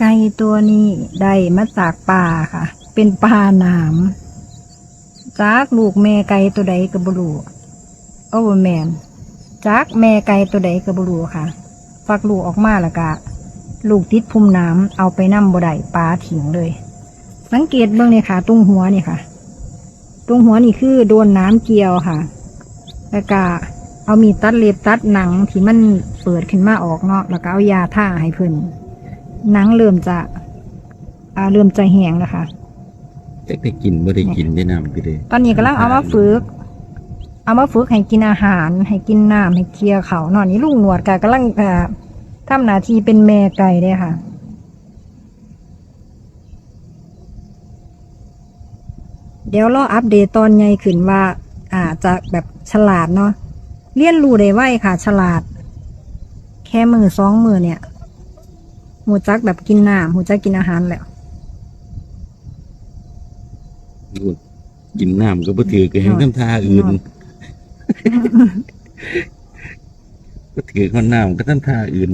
ไก่ตัวนี้ได้มาจากป่าค่ะ เป็นปลาหนามจากลูกแม่ไก่ตัวใดก็บรูโอ้แมนจากแม่ไก่ตัวใดก็บรูค่ะฟักลูกออกมาแล้วก็ลูกติดพุ่มน้ำเอาไปนำบ่ได้ปลาถิงเลย สังเกตเบื้องนี่ค่ะตรงหัวนี่ค่ะตรงหัวนี่คือโดนน้ำเกี่ยวค่ะ แล้วก็เอามีดตัดเล็บตัดหนังที่มันเปิดขึ้นมาออกเนาะแล้วก็เอายาท่าให้เพิ่น หนังเริ่มจะอ่าเริ่มจะแห้งแล้วค่ะแต่ได้กินบ่ได้กินได้น้ำไปเลยตอนนี้กำลังเอามาฝึก เอามาฝึกให้กินอาหาร ให้กินน้ำให้เคลียร์เขาเนอนนี้ลุงหนวดกะกำลังเอ่อทำหน้าที่เป็นแม่ไก่เด้ค่ะเดี๋ยวรออัปเดตตอนใหญ่ขึ้นว่าอ่าจะแบบฉลาดเนาะเรียนรู้ได้ไวค่ะ ฉลาด แค่มือสองมือเนี่ย หูจักแบบกินน้ำหูจักกินอาหารแล้วกินน้ำก็บ่ถือก็ให้น้ำทาอื่นก็ถือข้าวน้ำก็น้ำทาอื่น